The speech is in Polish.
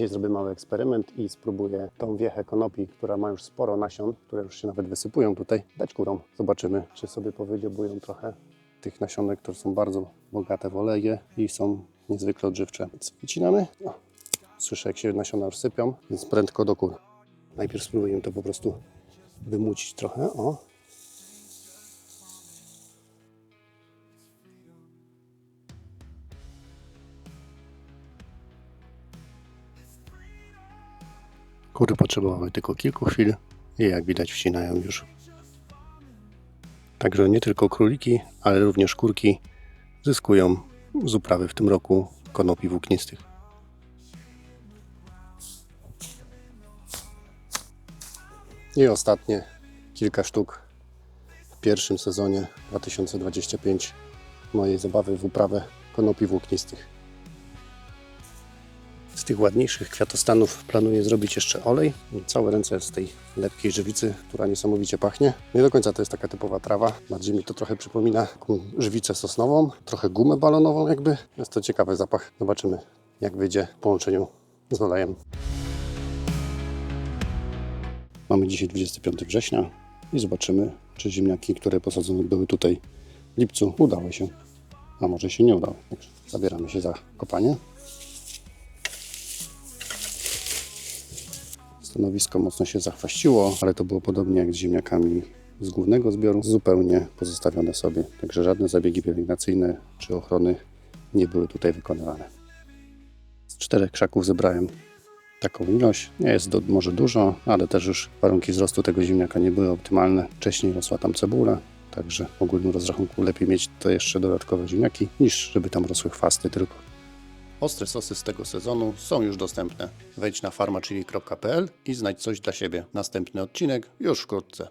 Dzisiaj zrobię mały eksperyment i spróbuję tą wiechę konopi, która ma już sporo nasion, które już się nawet wysypują tutaj, dać kurom. Zobaczymy, czy sobie powydiobują trochę tych nasionek, które są bardzo bogate w oleje i są niezwykle odżywcze. Wycinamy. O, słyszę, jak się nasiona już sypią, więc prędko do kur. Najpierw spróbuję to po prostu wymucić trochę. O, Kury potrzebowały tylko kilku chwil i jak widać wcinają już. Także nie tylko króliki, ale również kurki zyskują z uprawy w tym roku konopi włóknistych. I ostatnie kilka sztuk w pierwszym sezonie 2025 mojej zabawy w uprawę konopi włóknistych. Tych ładniejszych kwiatostanów planuję zrobić jeszcze olej. Całe ręce z tej lepkiej żywicy, która niesamowicie pachnie. Nie do końca to jest taka typowa trawa. Bardziej mi to trochę przypomina żywicę sosnową, trochę gumę balonową jakby. Jest to ciekawy zapach. Zobaczymy jak wyjdzie w połączeniu z olejem. Mamy dzisiaj 25 września i zobaczymy, czy ziemniaki, które posadzone były tutaj w lipcu, udały się. A może się nie udały. Także zabieramy się za kopanie. Stanowisko mocno się zachwaściło, ale to było podobnie jak z ziemniakami z głównego zbioru, zupełnie pozostawione sobie. Także żadne zabiegi pielęgnacyjne czy ochrony nie były tutaj wykonywane. Z czterech krzaków zebrałem taką ilość. Nie jest do, może dużo, ale też już warunki wzrostu tego ziemniaka nie były optymalne. Wcześniej rosła tam cebula, także w ogólnym rozrachunku lepiej mieć to jeszcze dodatkowe ziemniaki, niż żeby tam rosły chwasty tylko. Ostre sosy z tego sezonu są już dostępne. Wejdź na farmachili.pl i znajdź coś dla siebie. Następny odcinek już wkrótce.